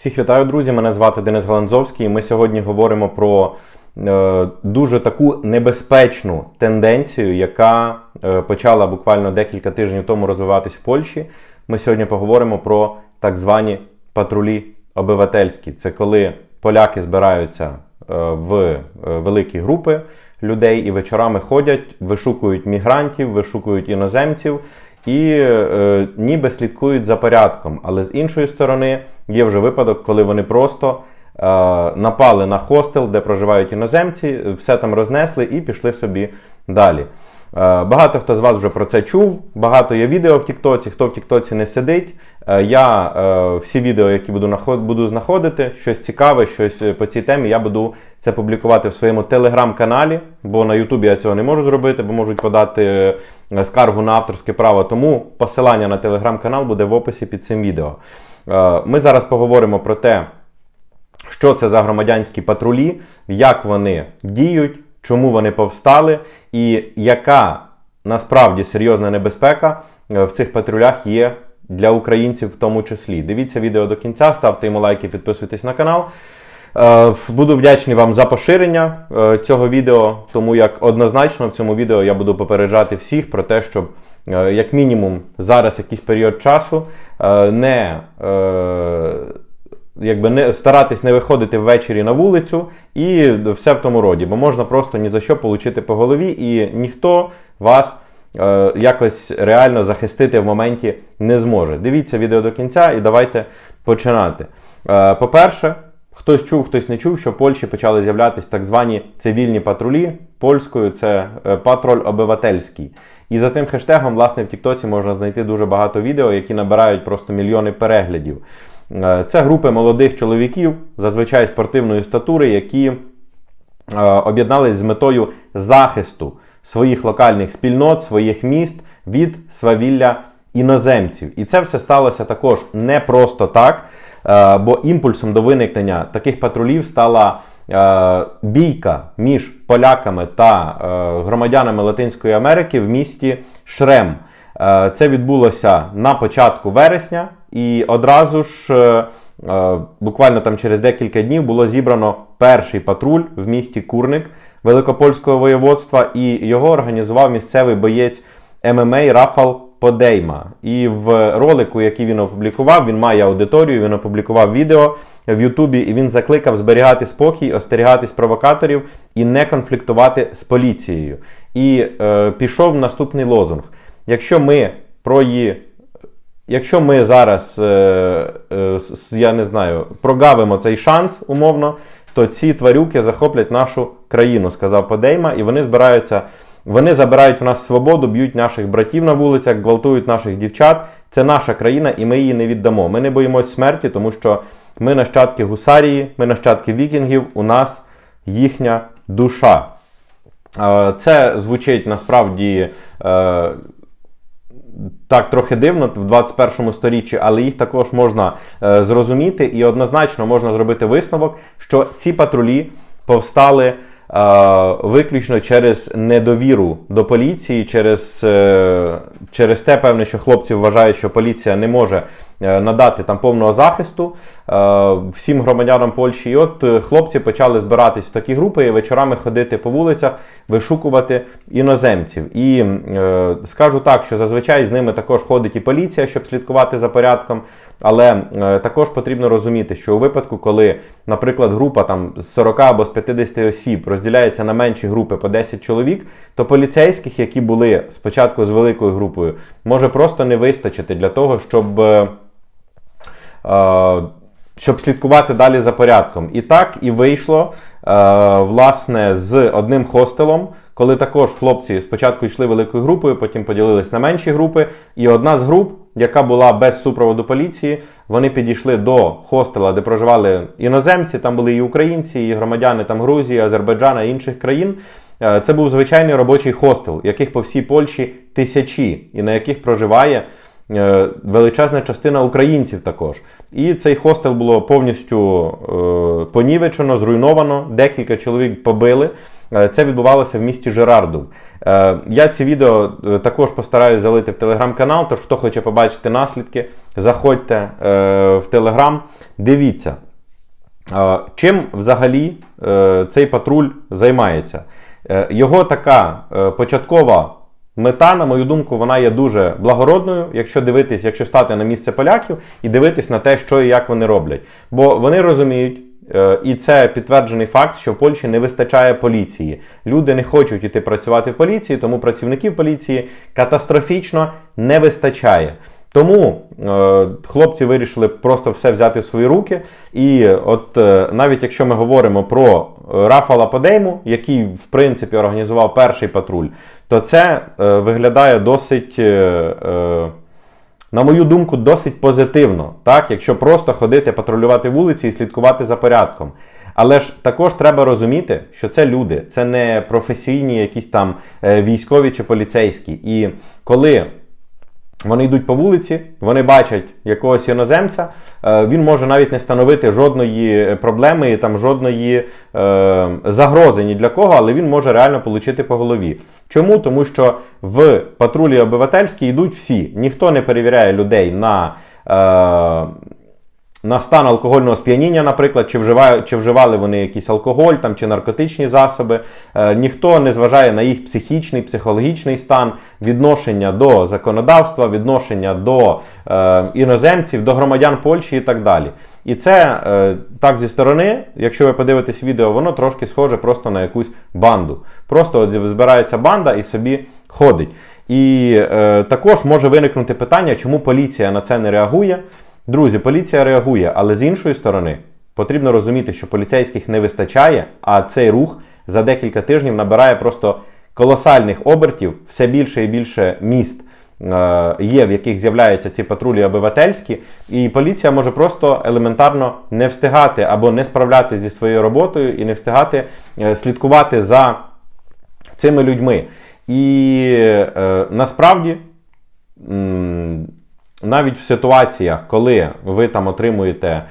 Всіх вітаю, друзі! Мене звати Денис Галанзовський. Ми сьогодні говоримо про е, дуже таку небезпечну тенденцію, яка е, почала буквально декілька тижнів тому розвиватись в Польщі. Ми сьогодні поговоримо про так звані патрулі обивательські. Це коли поляки збираються е, в е, великі групи людей і вечорами ходять, вишукують мігрантів, вишукують іноземців і е, ніби слідкують за порядком. Але з іншої сторони є вже випадок, коли вони просто е, напали на хостел, де проживають іноземці, все там рознесли і пішли собі далі. Е, Багато хто з вас вже про це чув. Багато є відео в Тіктоці. Хто в Тіктоці не сидить. е, Я е, всі відео, які буду знаходити, щось цікаве, щось по цій темі, я буду це публікувати в своєму телеграм-каналі, бо на Ютубі я цього не можу зробити, бо можуть подати скаргу на авторське право. Тому посилання на телеграм-канал буде в описі під цим відео. Ми зараз поговоримо про те, що це за громадянські патрулі, як вони діють, чому вони повстали, і яка насправді серйозна небезпека е, в цих патрулях є для українців в тому числі. Дивіться відео до кінця, ставте йому лайки, підписуйтесь на канал. Е, Буду вдячний вам за поширення е, цього відео, тому як однозначно в цьому відео я буду попереджати всіх про те, щоб як мінімум зараз якийсь період часу не якби не старатись не виходити ввечері на вулицю і все в тому роді, бо можна просто ні за що получити по голові, і ніхто вас е, якось реально захистити в моменті не зможе. Дивіться відео до кінця і давайте починати. Е, по-перше, хтось чув, хтось не чув, що в Польщі почали з'являтися так звані цивільні патрулі. Польською це е, патруль обивательський. І за цим хештегом, власне, в Тіктоці можна знайти дуже багато відео, які набирають просто мільйони переглядів. Е, Це групи молодих чоловіків, зазвичай спортивної статури, які е, об'єднались з метою захисту своїх локальних спільнот, своїх міст від свавілля іноземців. І це все сталося також не просто так, бо імпульсом до виникнення таких патрулів стала е, бійка між поляками та е, громадянами Латинської Америки в місті Шрем. Е, Це відбулося на початку вересня, і одразу ж, е, е, буквально там через декілька днів, було зібрано перший патруль в місті Курник Великопольського воєводства, і його організував місцевий боєць ММА Рафал Подейма. І в ролику, який він опублікував, він має аудиторію, він опублікував відео в Ютубі, і він закликав зберігати спокій, остерігатись провокаторів і не конфліктувати з поліцією. І е, пішов наступний лозунг. Якщо ми про її. Якщо ми зараз, е, е, я не знаю, прогавимо цей шанс умовно, то ці тварюки захоплять нашу країну, сказав Подейма, і вони збираються. Вони забирають в нас свободу, б'ють наших братів на вулицях, гвалтують наших дівчат. Це наша країна, і ми її не віддамо. Ми не боїмось смерті, тому що ми нащадки гусарії, ми нащадки вікінгів, у нас їхня душа. Е, Це звучить насправді е, так трохи дивно в 21 сторіччі, але їх також можна е, зрозуміти, і однозначно можна зробити висновок, що ці патрулі повстали виключно через недовіру до поліції, через, е, через те, певне, що хлопці вважають, що поліція не може надати там повного захисту е, всім громадянам Польщі. І от е, хлопці почали збиратись в такі групи і вечорами ходити по вулицях, вишукувати іноземців. І е, скажу так, що зазвичай з ними також ходить і поліція, щоб слідкувати за порядком. Але е, також потрібно розуміти, що у випадку, коли, наприклад, група там з 40 або з 50 осіб розділяється на менші групи по 10 чоловік, то поліцейських, які були спочатку з великою групою, може просто не вистачити для того, щоб. Е, щоб слідкувати далі за порядком. І так і вийшло е, власне з одним хостелом, коли також хлопці спочатку йшли великою групою, потім поділились на менші групи. І одна з груп, яка була без супроводу поліції, вони підійшли до хостела, де проживали іноземці. Там були і українці, і громадяни там Грузії, Азербайджана і інших країн. Е, Це був звичайний робочий хостел, яких по всій Польщі тисячі, і на яких проживає величезна частина українців також. І цей хостел було повністю е, понівечено, зруйновано, декілька чоловік побили. Е, Це відбувалося в місті Жерардов. Е, Я ці відео е, також постараюсь залити в телеграм-канал. Тож, хто хоче побачити наслідки, заходьте е, в телеграм, дивіться. Е, Чим взагалі е, цей патруль займається? Е, Його така е, початкова мета, на мою думку, вона є дуже благородною, якщо дивитись, якщо стати на місце поляків і дивитись на те, що і як вони роблять. Бо вони розуміють. е, І це підтверджений факт, що в Польщі не вистачає поліції. Люди не хочуть іти працювати в поліції, тому працівників поліції катастрофічно не вистачає. Тому е, хлопці вирішили просто все взяти в свої руки. І от е, навіть якщо ми говоримо про Рафала Подейму, який в принципі організував перший патруль, то це е, виглядає досить. Е, е, на мою думку, досить позитивно, так, якщо просто ходити патрулювати вулиці і слідкувати за порядком. Але ж також треба розуміти, що це люди, це не професійні якісь там е, військові чи поліцейські. І коли вони йдуть по вулиці, вони бачать якогось іноземця, е, він може навіть не становити жодної проблеми, там жодної е, загрози ні для кого, але він може реально отримати по голові. Чому? Тому що в патрулі обивательській йдуть всі. Ніхто не перевіряє людей на. Е, на стан алкогольного сп'яніння, наприклад, чи вживають, чи вживали вони якийсь алкоголь там, чи наркотичні засоби. Е, ніхто не зважає на їх психічний, психологічний стан, відношення до законодавства, відношення до е, іноземців, до громадян Польщі і так далі. І це е, так зі сторони, якщо ви подивитесь відео, воно трошки схоже просто на якусь банду. Просто от збирається банда і собі ходить. І е, також може виникнути питання, чому поліція на це не реагує. Друзі, поліція реагує, але з іншої сторони потрібно розуміти, що поліцейських не вистачає, а цей рух за декілька тижнів набирає просто колосальних обертів, все більше і більше міст е, є, в яких з'являються ці патрулі обивательські, і поліція може просто елементарно не встигати або не справлятися зі своєю роботою і не встигати е, слідкувати за цими людьми. І е, насправді. Навіть в ситуаціях, коли ви там отримуєте, е,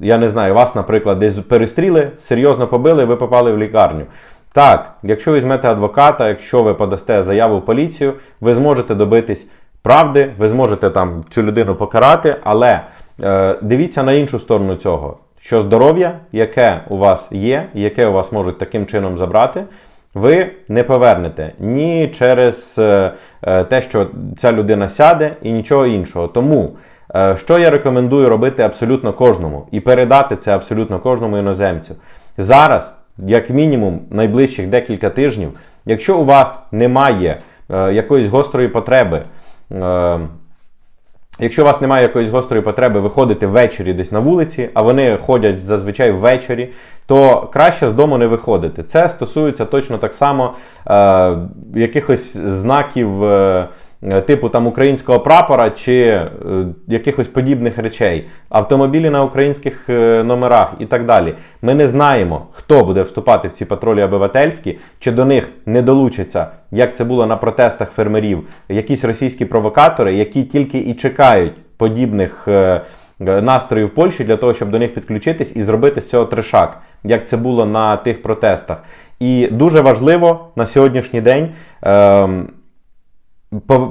я не знаю, вас, наприклад, десь перестріли, серйозно побили, ви попали в лікарню. Так, якщо візьмете адвоката, якщо ви подасте заяву в поліцію, ви зможете добитись правди, ви зможете там цю людину покарати, але е, дивіться на іншу сторону цього, що здоров'я, яке у вас є, яке у вас можуть таким чином забрати, ви не повернете ні через е, е, те, що ця людина сяде, і нічого іншого. Тому, е, що я рекомендую робити абсолютно кожному і передати це абсолютно кожному іноземцю. Зараз, як мінімум, найближчих декілька тижнів, якщо у вас немає якоїсь гострої потреби. Якщо у вас немає якоїсь гострої потреби виходити ввечері десь на вулиці, а вони ходять зазвичай ввечері, то краще з дому не виходити. Це стосується точно так само е, якихось знаків. Е, Типу там українського прапора чи е, якихось подібних речей, автомобілі на українських е, номерах і так далі. Ми не знаємо, хто буде вступати в ці патрулі обивательські, чи до них не долучаться, як це було на протестах фермерів, якісь російські провокатори, які тільки і чекають подібних е, настроїв в Польщі для того, щоб до них підключитись і зробити з цього трешак, як це було на тих протестах. І дуже важливо на сьогоднішній день. Е,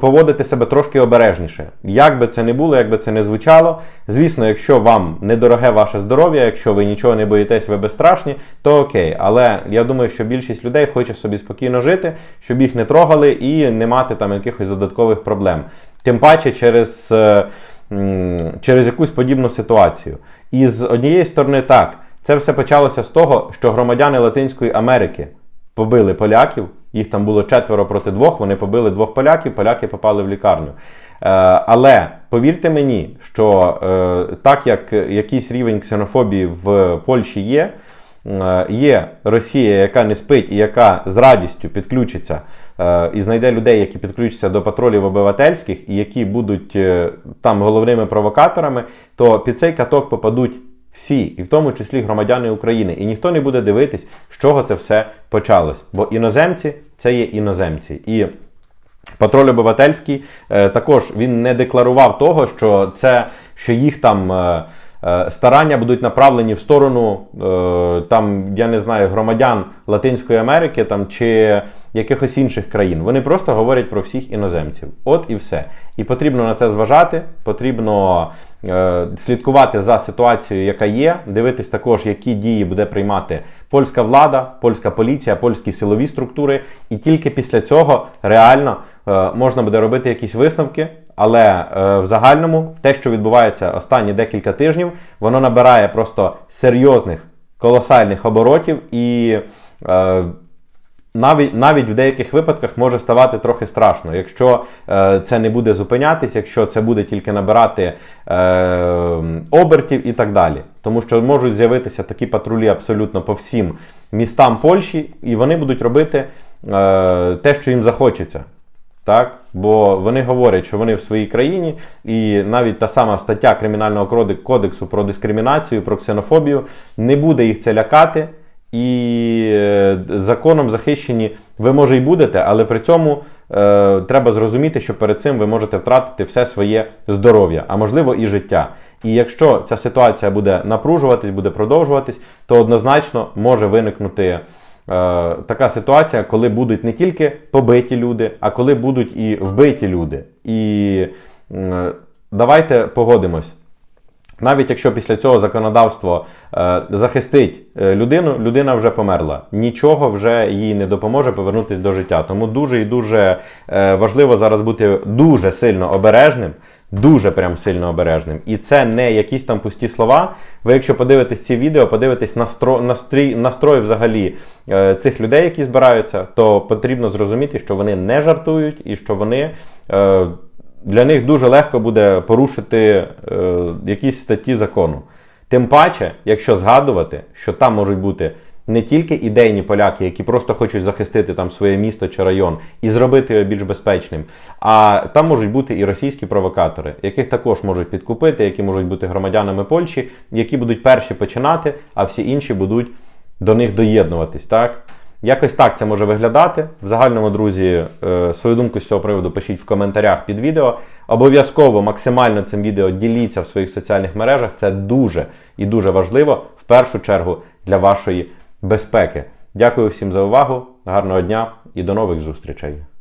поводити себе трошки обережніше. Як би це не було, як би це не звучало. Звісно, якщо вам недороге ваше здоров'я, якщо ви нічого не боїтесь, ви безстрашні, то окей. Але я думаю, що більшість людей хоче собі спокійно жити, щоб їх не трогали і не мати там якихось додаткових проблем. Тим паче через, е, через якусь подібну ситуацію. І з однієї сторони, так, це все почалося з того, що громадяни Латинської Америки побили поляків. Їх там було четверо проти двох. Вони побили двох поляків, поляки попали в лікарню. Е, але повірте мені, що е, так як якийсь рівень ксенофобії в Польщі є. е, Є Росія, яка не спить і яка з радістю підключиться і знайде людей, які підключаться до патрулів обивательських і які будуть там головними провокаторами, то під цей каток попадуть всі, і в тому числі громадяни України. І ніхто не буде дивитись, з чого це все почалось. Бо іноземці це є іноземці. І патруль обивательський е, також він не декларував того, що це що їх там. Е, старання будуть направлені в сторону е, там, я не знаю, громадян Латинської Америки там, чи якихось інших країн. Вони просто говорять про всіх іноземців. От і все. І потрібно на це зважати, потрібно е, слідкувати за ситуацією, яка є, дивитись також, які дії буде приймати польська влада, польська поліція, польські силові структури. І тільки після цього реально можна буде робити якісь висновки. Але е, в загальному те, що відбувається останні декілька тижнів, воно набирає просто серйозних колосальних оборотів і. Е, навіть навіть в деяких випадках може ставати трохи страшно, якщо е, це не буде зупинятись, якщо це буде тільки набирати е, обертів і так далі. Тому що можуть з'явитися такі патрулі абсолютно по всім містам Польщі, і вони будуть робити е, те, що їм захочеться. Так? Бо вони говорять, що вони в своїй країні, і навіть та сама стаття Кримінального кодексу про дискримінацію, про ксенофобію не буде їх це лякати. І е, законом захищені ви може і будете, але при цьому е, треба зрозуміти, що перед цим ви можете втратити все своє здоров'я, а можливо і життя. І якщо ця ситуація буде напружуватись, буде продовжуватись, то однозначно може виникнути така ситуація, коли будуть не тільки побиті люди, а коли будуть і вбиті люди. І м, давайте погодимось. Навіть якщо після цього законодавство е, захистить е, людину, людина вже померла. Нічого вже їй не допоможе повернутися до життя. Тому дуже і дуже е, важливо зараз бути дуже сильно обережним, дуже прям сильно обережним. І це не якісь там пусті слова. Ви, якщо подивитесь ці відео, подивитесь настро, настрій, настрой взагалі е, цих людей, які збираються, то потрібно зрозуміти, що вони не жартують і що вони. Е, для них дуже легко буде порушити е, якісь статті закону. Тим паче, якщо згадувати, що там можуть бути не тільки ідейні поляки, які просто хочуть захистити там своє місто чи район і зробити його більш безпечним, а там можуть бути і російські провокатори, яких також можуть підкупити, які можуть бути громадянами Польщі, які будуть перші починати, а всі інші будуть до них доєднуватись. так? Якось так це може виглядати. В загальному, друзі, е, свою думку з цього приводу пишіть в коментарях під відео. Обов'язково максимально цим відео діліться в своїх соціальних мережах. Це дуже і дуже важливо, в першу чергу, для вашої безпеки. Дякую всім за увагу, гарного дня і до нових зустрічей!